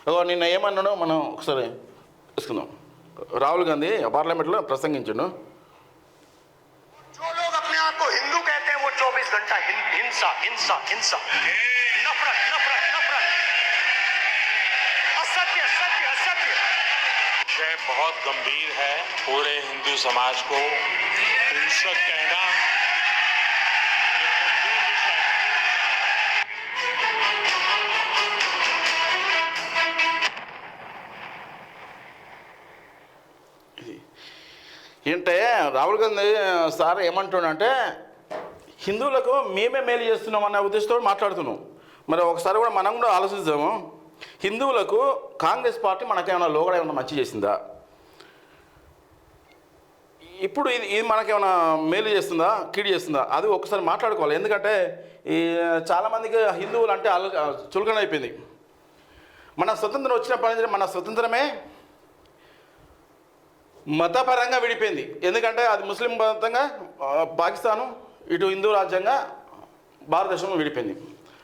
ఇగో నిన్న ఏమన్నాడో మనం ఒకసారి తీసుకుందాం రాహుల్ గాంధీ పార్లమెంట్లో ప్రసంగించాడు जो लोग अपने आप को हिंदू कहते हैं वो 24 घंटा हिं- हिंसा हिंसा हिंसा नफरत नफरत नफरत असत्य सत्य असत्य विषय बहुत गंभीर है पूरे हिंदू समाज को हिंसक कहना ఏంటే రాహుల్ గాంధీ సార్ ఏమంటున్నాడంటే హిందువులకు మేమే మేలు చేస్తున్నాం అనే ఉద్దేశంతో మాట్లాడుతున్నాం. మరి ఒకసారి కూడా మనం కూడా ఆలోచిద్దాము. హిందువులకు కాంగ్రెస్ పార్టీ మనకేమైనా లోగడ ఏమైనా మంచి చేసిందా? ఇప్పుడు ఇది ఇది మనకేమైనా మేలు చేస్తుందా? కీడు చేస్తుందా? అది ఒకసారి మాట్లాడుకోవాలి. ఎందుకంటే ఈ చాలామందికి హిందువులు అంటే అల చులకన అయిపోయింది మన స్వతంత్రం వచ్చిన పని మన స్వతంత్రమే మతపరంగా విడిపోయింది. ఎందుకంటే అది ముస్లిం మతంగా పాకిస్తాను ఇటు హిందూ రాజ్యంగా భారతదేశం విడిపోయింది.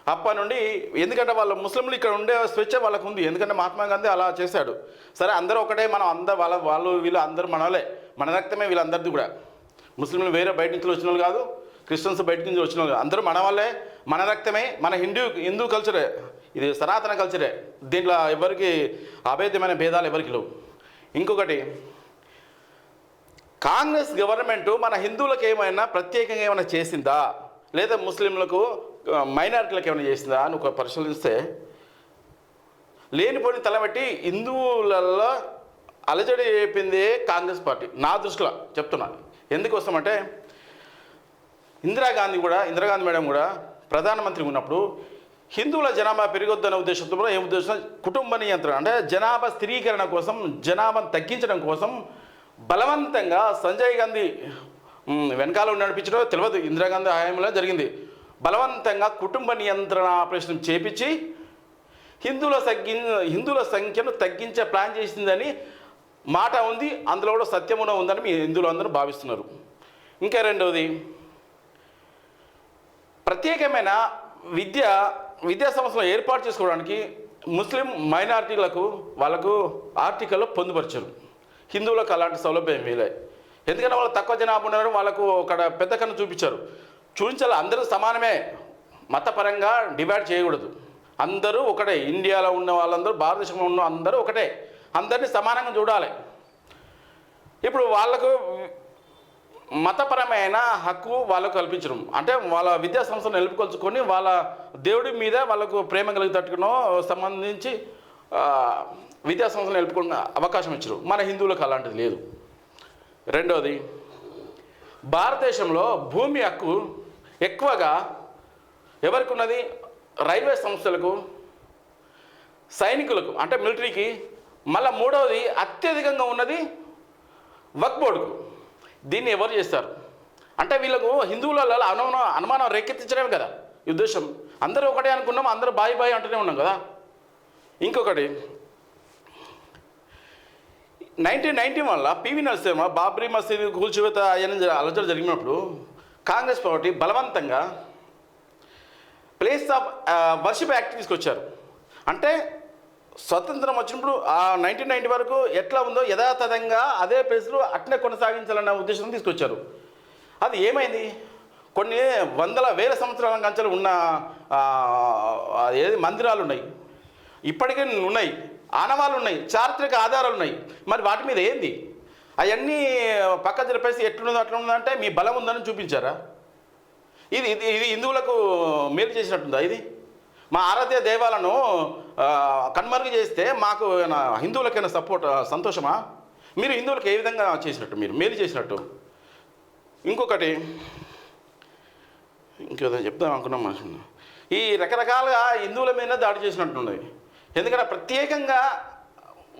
అప్పటి నుండి ఎందుకంటే వాళ్ళ ముస్లింలు ఇక్కడ ఉండే స్వేచ్ఛ వాళ్ళకు ఉంది. ఎందుకంటే మహాత్మా గాంధీ అలా చేశాడు. సరే అందరూ ఒకటే మనం అందరు వాళ్ళ వాళ్ళు వీళ్ళు అందరూ మనలే మన రక్తమే వీళ్ళందరిది కూడా. ముస్లింలు వేరే బయట నుంచి వచ్చిన వాళ్ళు కాదు క్రిస్టియన్స్ బయట నుంచి వచ్చిన వాళ్ళు అందరూ మన వాళ్ళే మన రక్తమే మన హిందూ హిందూ కల్చరే. ఇది సనాతన కల్చరే. దీంట్లో ఎవరికి అభేద్యమైన భేదాలు ఎవరికి లేవు. ఇంకొకటి కాంగ్రెస్ గవర్నమెంట్ మన హిందువులకు ఏమైనా ప్రత్యేకంగా ఏమైనా చేసిందా? లేదా ముస్లింలకు మైనారిటీలకు ఏమైనా చేసిందా అని ఒక పరిశీలిస్తే లేనిపోని తలబెట్టి హిందువులలో అలజడి చెప్పింది కాంగ్రెస్ పార్టీ. నా దృష్టిలో చెప్తున్నాను ఎందుకోసమంటే ఇందిరాగాంధీ కూడా ఇందిరాగాంధీ మేడం కూడా ప్రధానమంత్రి ఉన్నప్పుడు హిందువుల జనాభా పెరిగొద్దనే ఉద్దేశంతో కూడా ఏం ఉద్దేశం? కుటుంబ నియంత్రణ. అంటే జనాభా స్థిరీకరణ కోసం జనాభాను తగ్గించడం కోసం బలవంతంగా సంజయ్ గాంధీ వెనకాల నడిపించడం తెలియదు. ఇందిరాగాంధీ హయాంలో జరిగింది. బలవంతంగా కుటుంబ నియంత్రణ ఆపరేషన్ చేపించి హిందువుల తగ్గి హిందువుల సంఖ్యను తగ్గించే ప్లాన్ చేసిందని మాట ఉంది. అందులో కూడా సత్యమున ఉందని మీ హిందువులు అందరూ భావిస్తున్నారు. ఇంకా రెండవది ప్రత్యేకమైన విద్య విద్యా సంస్థలు ఏర్పాటు చేసుకోవడానికి ముస్లిం మైనారిటీలకు వాళ్ళకు ఆర్టికల్లో పొందుపరిచారు. హిందువులకు అలాంటి సౌలభ్యం వీలే ఎందుకంటే వాళ్ళు తక్కువ జనాభా ఉన్నారు వాళ్ళకు ఒక పెద్ద కన్ను చూపించారు. చూపించాలి అందరూ సమానమే. మతపరంగా డివైడ్ చేయకూడదు. అందరూ ఒకటే. ఇండియాలో ఉన్న వాళ్ళందరూ భారతదేశంలో ఉన్న అందరూ ఒకటే. అందరినీ సమానంగా చూడాలి. ఇప్పుడు వాళ్ళకు మతపరమైన హక్కు వాళ్ళకు కల్పించడం. అంటే వాళ్ళ విద్యా సంస్థను నిలుపుకొల్చుకొని వాళ్ళ దేవుడి మీద వాళ్ళకు ప్రేమ కలిగేటట్టుకునో సంబంధించి విద్యా సంస్థలు నిలుపుకున్న అవకాశం ఇచ్చారు. మన హిందువులకు అలాంటిది లేదు. రెండోది భారతదేశంలో భూమి హక్కు ఎక్కువగా ఎవరికి ఉన్నది రైల్వే సంస్థలకు సైనికులకు అంటే మిలిటరీకి. మళ్ళీ మూడవది అత్యధికంగా ఉన్నది వక్ బోర్డుకు. దీన్ని ఎవరు చేస్తారు? అంటే వీళ్ళకు హిందువులలో అనుమానం అనుమానం రేకెత్తించడమే కదా ఈ ఉద్దేశం. అందరూ ఒకటే అనుకున్నాం అందరూ బాయ్ బాయ్ అంటూనే ఉన్నాం కదా. ఇంకొకటి నైన్టీన్ నైన్టీ వల్ల పివి నరసింహ బాబ్రీ మసీదు కూల్చివేత అయ్యని అలజడి జరిగినప్పుడు కాంగ్రెస్ పార్టీ బలవంతంగా ప్లేస్ ఆఫ్ వర్షిప్ యాక్ట్ తీసుకొచ్చారు. అంటే స్వతంత్రం వచ్చినప్పుడు ఆ నైన్టీన్ నైన్టీ వరకు ఎట్లా ఉందో యథాతథంగా అదే ప్లేస్లో అట్నే కొనసాగించాలన్న ఉద్దేశం తీసుకొచ్చారు. అది ఏమైంది? కొన్ని వందల వేల సంవత్సరాల కంచెలు ఉన్న ఏది మందిరాలు ఉన్నాయి. ఇప్పటికీ ఉన్నాయి. ఆనవాళ్ళు ఉన్నాయి చారిత్రక ఆధారాలు ఉన్నాయి మరి వాటి మీద ఏంది? అవన్నీ పక్క జరిపేసి ఎట్లుందో అట్లా ఉందంటే మీ బలం ఉందని చూపించారా? ఇది ఇది ఇది హిందువులకు మేలు చేసినట్టుందా ఇది? మా ఆరాధ్య దేవాలను కన్మరుగు చేస్తే మాకు హిందువులకైనా సపోర్ట్ సంతోషమా? మీరు హిందువులకు ఏ విధంగా చేసినట్టు మీరు? మేలు చేసినట్టు. ఇంకొకటి ఇంకేదో చెప్దాం అనుకున్నాం ఈ రకరకాలుగా హిందువుల మీద దాడి చేసినట్టున్నది ఎందుకంటే ప్రత్యేకంగా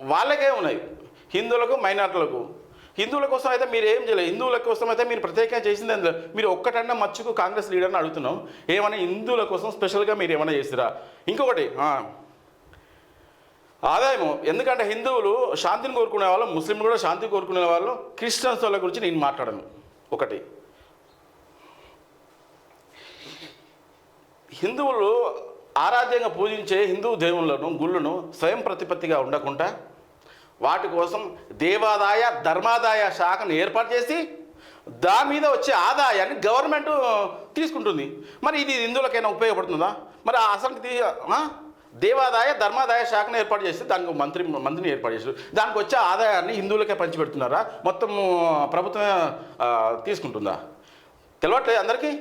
వాళ్ళకే ఉన్నాయి. హిందువులకు మైనార్టీలకు. హిందువుల కోసం అయితే మీరు ఏం చేయలేదు. హిందువుల కోసం అయితే మీరు ప్రత్యేకంగా చేసింది అందులో మీరు ఒక్కటన్నా మచ్చుకు కాంగ్రెస్ లీడర్ని అడుగుతున్నాం. ఏమైనా హిందువుల కోసం స్పెషల్గా మీరు ఏమైనా చేసిరా? ఇంకొకటి ఆదాయము. ఎందుకంటే హిందువులు శాంతిని కోరుకునే వాళ్ళు ముస్లింలు కూడా శాంతి కోరుకునే వాళ్ళు. క్రిస్టియన్స్ వాళ్ళ గురించి నేను మాట్లాడను. ఒకటి. హిందువులు ఆరాధ్యంగా పూజించే హిందూ దేవుళ్ళను గుళ్ళను స్వయం ప్రతిపత్తిగా ఉండకుండా వాటి కోసం దేవాదాయ ధర్మాదాయ శాఖను ఏర్పాటు చేసి దాని మీద వచ్చే ఆదాయాన్ని గవర్నమెంట్ తీసుకుంటుంది. మరి ఇది హిందువులకైనా ఉపయోగపడుతుందా? మరి అసలు దేవాదాయ ధర్మాదాయ శాఖను ఏర్పాటు చేసి దానికి మంత్రి మంత్రిని ఏర్పాటు చేశారు. దానికి వచ్చే ఆదాయాన్ని హిందువులకే పంచిపెడుతున్నారా? మొత్తం ప్రభుత్వమే తీసుకుంటుందా? తెలియట్లేదు అందరికీ?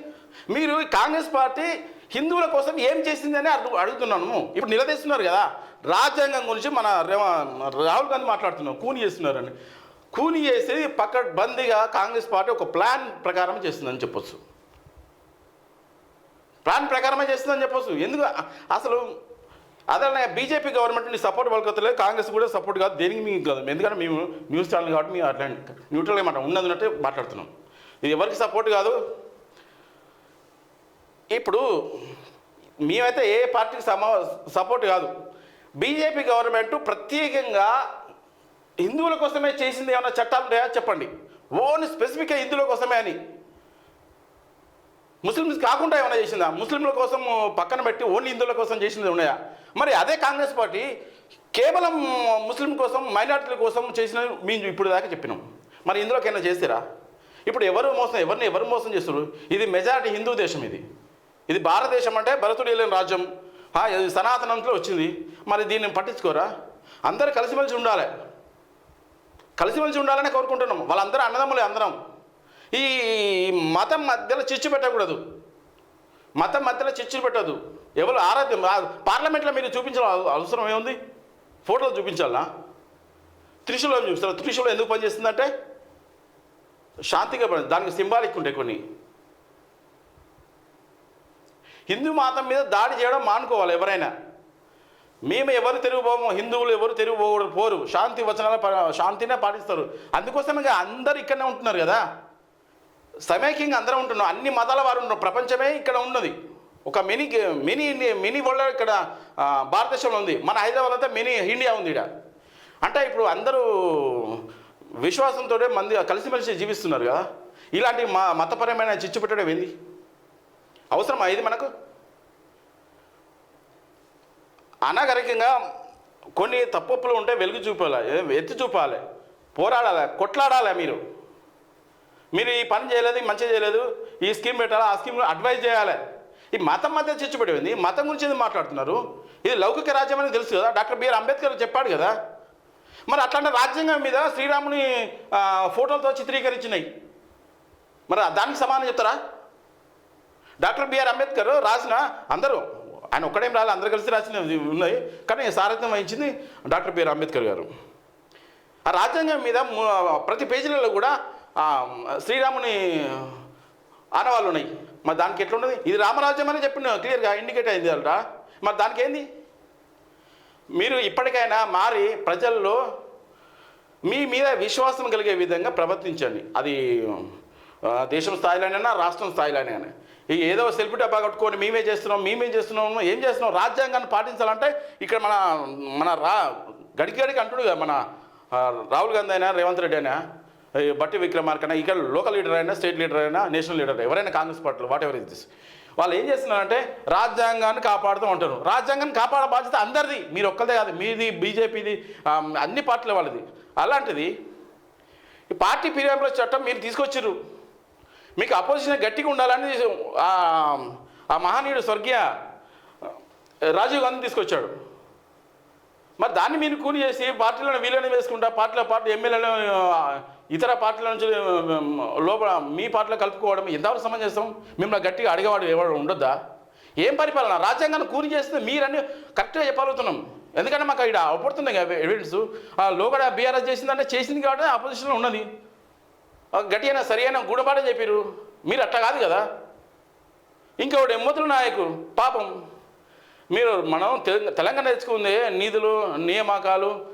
మీరు కాంగ్రెస్ పార్టీ హిందువుల కోసం ఏం చేసింది అని అడుగు అడుగుతున్నాను. ఇప్పుడు నిలదీస్తున్నారు కదా. రాజ్యాంగం గురించి మన రాహుల్ గాంధీ మాట్లాడుతున్నాం కూని చేస్తున్నారని. కూని చేసి పక్క బందీగా కాంగ్రెస్ పార్టీ ఒక ప్లాన్ ప్రకారం చేస్తుందని చెప్పొచ్చు. ప్లాన్ ప్రకారమే చేస్తుందని చెప్పొచ్చు. ఎందుకు? అసలు అదే బీజేపీ గవర్నమెంట్ని సపోర్ట్ పలుకోతలేదు. కాంగ్రెస్ కూడా సపోర్ట్ కాదు. దేనికి మీకు కాదు? ఎందుకంటే మేము న్యూస్ ఛానల్ కాబట్టి మేము అట్లా న్యూట్రల్గా మాట ఉన్నది ఉన్నట్టే మాట్లాడుతున్నాం. ఇది ఎవరికి సపోర్ట్ కాదు? ఇప్పుడు మేమైతే ఏ పార్టీకి సమా సపోర్ట్ కాదు. బీజేపీ గవర్నమెంట్ ప్రత్యేకంగా హిందువుల కోసమే చేసింది ఏమైనా చట్టాలు ఉన్నాయా చెప్పండి. ఓన్లీ స్పెసిఫిక్గా హిందువుల కోసమే అని. ముస్లిమ్స్ కాకుండా ఏమైనా చేసిందా? ముస్లింల కోసం పక్కన పెట్టి ఓన్లీ హిందువుల కోసం చేసినది ఉన్నాయా? మరి అదే కాంగ్రెస్ పార్టీ కేవలం ముస్లిం కోసం మైనార్టీల కోసం చేసిన మేము ఇప్పుడు దాకా చెప్పినాం. మరి ఇందులోకైనా చేస్తారా? ఇప్పుడు ఎవరు మోసం ఎవరిని ఎవరు మోసం చేస్తారు ఇది మెజారిటీ హిందూ దేశం ఇది. ఇది భారతదేశం అంటే భరతుడు వెళ్ళిన రాజ్యం. ఆ, ఇది వచ్చింది. మరి దీన్ని పట్టించుకోరా? అందరూ కలిసిమెలిసి ఉండాలి. కలిసిమెలిసి ఉండాలని కోరుకుంటున్నాం. వాళ్ళందరూ అన్నదమ్ములే అందరం. ఈ మతం మధ్యలో చిచ్చు పెట్టకూడదు. మతం మధ్యలో చిచ్చు పెట్టదు ఎవరు ఆరాధ్యం పార్లమెంట్లో మీరు చూపించాలి అవసరం ఏముంది? ఫోటోలు చూపించాలా త్రిశూలం చూపిస్తారు. త్రిశూలం ఎందుకు పనిచేస్తుందంటే? శాంతిగా పని దానికి సింబాలిక్ ఉంటాయి కొన్ని. హిందూ మతం మీద దాడి చేయడం మానుకోవాలి ఎవరైనా. మేము ఎవరు తిరుగుపోము హిందువులు ఎవరు తిరుగుపోకూడదు పోరు. శాంతి వచనాల ప- శాంతినే పాటిస్తారు. అందుకోసం ఇక అందరు ఇక్కడనే ఉంటున్నారు కదా. సమైక్యంగా అందరం ఉంటున్నాం. అన్ని మతాల వారు ఉన్నారు. ప్రపంచమే ఇక్కడ ఉన్నది. ఒక మినీ మినీ మినీ వరల్డ్ ఇక్కడ భారతదేశంలో ఉంది. మన హైదరాబాద్ అంతా మినీ ఇండియా ఉంది ఇక్కడ అంటే ఇప్పుడు అందరూ విశ్వాసంతో మంది కలిసిమెలిసి జీవిస్తున్నారు కదా. ఇలాంటి మా మతపరమైన చిచ్చు పెట్టడం ఏంది? అవసరమా ఇది మనకు? అనాగరికంగా కొన్ని తప్పులు ఉంటే వెలుగు చూపాలి ఏ- ఎత్తి చూపాలి పోరాడాలి కొట్లాడాలి మీరు? మీరు ఈ పని చేయలేదు ఈ మంచి చేయలేదు ఈ స్కీమ్ పెట్టాలి ఆ స్కీమ్ అడ్వైజ్ చేయాలి. ఈ మతం మధ్య చిచ్చు పెట్టింది మతం గురించి ఏది మాట్లాడుతున్నారు? ఇది లౌకిక రాజ్యం అని తెలుసు కదా డాక్టర్ బిఆర్ అంబేద్కర్ చెప్పాడు కదా. మరి అట్లాంటి రాజ్యాంగం మీద శ్రీరాముని ఫోటోలతో చిత్రీకరించినాయి. మరి దానికి సమానం చెప్తారా? డాక్టర్ బిఆర్ అంబేద్కర్ రాసిన అందరూ ఆయన ఒక్కడేం రాలే అందరు కలిసి రాసిన ఉన్నాయి. కానీ సారథ్యం వహించింది డాక్టర్ బిఆర్ అంబేద్కర్ గారు. ఆ రాజ్యాంగం మీద ప్రతి పేజీలలో కూడా శ్రీరాముని ఆనవాళ్ళు ఉన్నాయి. మరి దానికి ఎట్లున్నది ఇది రామరాజ్యం అని చెప్పిన క్లియర్గా ఇండికేట్ అయింది అంట. మరి దానికి ఏంది మీరు ఇప్పటికైనా మారి ప్రజల్లో మీ మీద విశ్వాసం కలిగే విధంగా ప్రవర్తించండి. అది దేశం స్థాయిలోనైనా రాష్ట్రం స్థాయిలోనైనా. ఇక ఏదో సెల్ఫీ డబ్బా కట్టుకొని మేమే చేస్తున్నాం మేమేం చేస్తున్నాం ఏం చేస్తున్నాం రాజ్యాంగాన్ని పాటించాలంటే ఇక్కడ మన మన రా గడికి గడికి అంటుడు కదా మన రాహుల్ గాంధీ అయినా రేవంత్ రెడ్డి అయినా బట్టి విక్రమార్కైనా ఇక్కడ లోకల్ లీడర్ అయినా స్టేట్ లీడర్ అయినా నేషనల్ లీడర్ ఎవరైనా కాంగ్రెస్ పార్టీలో వాట్ ఎవర్ ఇస్ దిస్ వాళ్ళు ఏం చేస్తున్నారంటే రాజ్యాంగాన్ని కాపాడుతూ ఉంటారు. రాజ్యాంగాన్ని కాపాడే బాధ్యత అందరిది. మీరు ఒక్కదే కాదు మీది బీజేపీది అన్ని పార్టీల వాళ్ళది. అలాంటిది ఈ పార్టీ ఫిర్యాదుల చట్టం మీరు తీసుకొచ్చారు మీకు అపోజిషన్ గట్టిగా ఉండాలని ఆ మహనీయుడు స్వర్గీయ రాజీవ్ గాంధీ తీసుకొచ్చాడు. మరి దాన్ని మీరు కూని చేసి పార్టీలను వీళ్ళని వేసుకుంటా పార్టీల పార్టీ ఎమ్మెల్యేలను ఇతర పార్టీల నుంచి లోపల మీ పార్టీలో కలుపుకోవడం ఎంతవరకు సమంజసం? మిమ్మల్ని గట్టిగా అడిగేవాడు ఎవరు ఉండొద్దా? ఏం పరిపాలన? రాజ్యాంగాన్ని కూని చేస్తే మీరన్నీ కరెక్ట్గా చెప్పగలుగుతున్నాం. ఎందుకంటే మాకు ఇక్కడ అవపడుతుంది ఎవిడెన్స్ ఆ లోగడ బీఆర్ఎస్ చేసిందంటే చేసింది కాబట్టి ఆపోజిషన్లో ఉన్నది. గట్టిన గట్టి అయినా సరి అయినా గూడబాటే చెప్పారు మీరు అట్లా కాదు కదా. ఇంకొకటి ఎమ్మతులు నాయకు పాపం. మీరు మనం తెలంగాణ తెలంగాణ తెచ్చుకుంది నిధులు నియామకాలు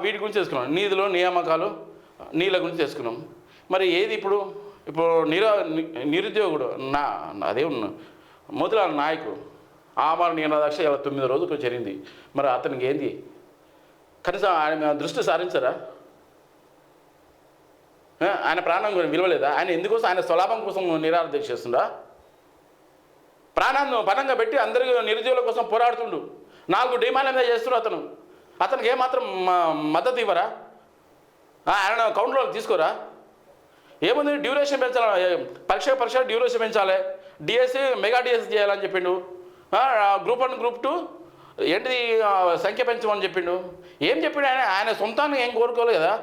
వీటి గురించి తెలుసుకున్నాం. నిధులు నియామకాలు నీళ్ళ గురించి తెలుసుకున్నాం. మరి ఏది ఇప్పుడు? ఇప్పుడు నిరో నిరుద్యోగుడు నా అదే ఉన్న మొదల నాయకుడు ఆమర నిరాదక్ష ఇలా తొమ్మిది రోజులకు జరిగింది మరి అతనికి ఏంది? కనీసం ఆయన దృష్టి సారించరా? ఆయన ప్రాణం విలువలేదా? ఆయన ఎందుకోసం ఆయన స్వలాభం కోసం నిరాధ చేస్తుందా? ప్రాణాన్ని పణంగా పెట్టి అందరి నిరుద్యోగుల కోసం పోరాడుతుండు. నాలుగు డిమాండ్ల మీద చేస్తున్నాడు అతను. అతనికి ఏమాత్రం మద్దతు ఇవ్వరా? ఆయన కౌంటర్లోకి తీసుకోరా? ఏముంది? డ్యూరేషన్ పెంచాలి? పరీక్ష పరీక్ష డ్యూరేషన్ పెంచాలి. డిఎస్సి మెగా డిఎస్సి చేయాలని చెప్పిండు. గ్రూప్ వన్ గ్రూప్ టూ ఏంటిది సంఖ్య పెంచమని చెప్పిండు. ఏం చెప్పిండు ఆయన? ఆయన సొంతాన్ని ఏం కోరుకోలేదు? కదా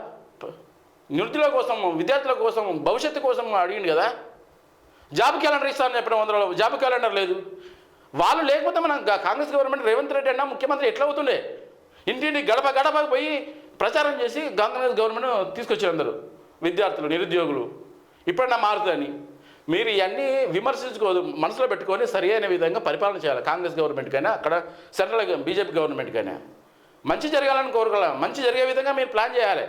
నిరుద్యోగుల కోసం విద్యార్థుల కోసం భవిష్యత్తు కోసం అడిగిండు కదా. జాబ్ క్యాలెండర్ ఇస్తానని చెప్పిన వందలో జాబ్ క్యాలెండర్ లేదు. వాళ్ళు లేకపోతే మన కాంగ్రెస్ గవర్నమెంట్ రేవంత్ రెడ్డి అన్న ముఖ్యమంత్రి ఎట్లా అవుతుండే? ఇంటింటి గడప గడప పోయి ప్రచారం చేసి కాంగ్రెస్ గవర్నమెంట్ తీసుకొచ్చారు అందరూ విద్యార్థులు నిరుద్యోగులు. ఇప్పుడన్నా మారుతుందని. మీరు ఇవన్నీ విమర్శించుకోదు మనసులో పెట్టుకొని సరి అయిన విధంగా పరిపాలన చేయాలి. కాంగ్రెస్ గవర్నమెంట్కైనా అక్కడ సెంట్రల్ బీజేపీ గవర్నమెంట్కైనా. మంచి జరగాలని కోరుకోవాలి? మంచి జరిగే విధంగా మీరు ప్లాన్ చేయాలి.